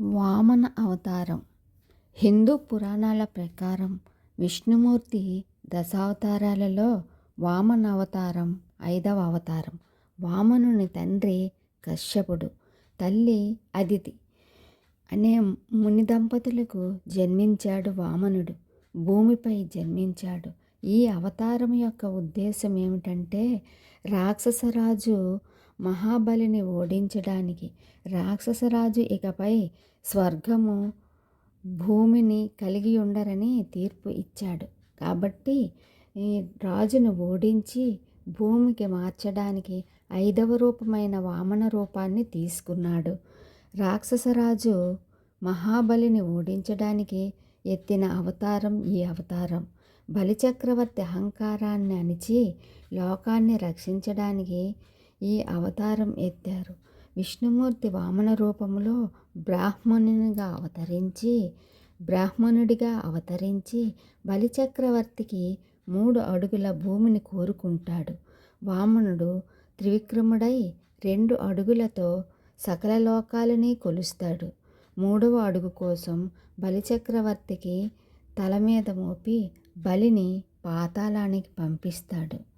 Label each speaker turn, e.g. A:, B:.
A: వామన అవతారం. హిందూ పురాణాల ప్రకారం విష్ణుమూర్తి దశావతారాలలో వామన అవతారం ఐదవ అవతారం వామనుని తండ్రి కశ్యపుడు తల్లి అదితి అనే ముని దంపతులకు జన్మించాడు వామనుడు. భూమిపై జన్మించాడు. ఈ అవతారం యొక్క ఉద్దేశం ఏమిటంటే రాక్షసరాజు మహాబలిని ఓడించడానికి రాక్షసరాజు ఇకపై స్వర్గము భూమిని కలిగి ఉండరని తీర్పు ఇచ్చాడు. కాబట్టి ఈ రాజును ఓడించి భూమికి మార్చడానికి ఐదవ రూపమైన వామన రూపాన్ని తీసుకున్నాడు. రాక్షసరాజు మహాబలిని ఓడించడానికి ఎత్తిన అవతారం ఈ అవతారం. బలిచక్రవర్తి అహంకారాన్ని అణిచి లోకాన్ని రక్షించడానికి ఈ అవతారం ఎత్తారు. విష్ణుమూర్తి వామన రూపంలో బ్రాహ్మణునిగా అవతరించి బ్రాహ్మణుడిగా అవతరించి బలిచక్రవర్తికి మూడు అడుగుల భూమిని కోరుకుంటాడు. వామనుడు త్రివిక్రముడై రెండు అడుగులతో సకల లోకాలని కొలుస్తాడు. మూడవ అడుగు కోసం బలిచక్రవర్తికి తల మీద మోపి బలిని పాతాళానికి పంపిస్తాడు.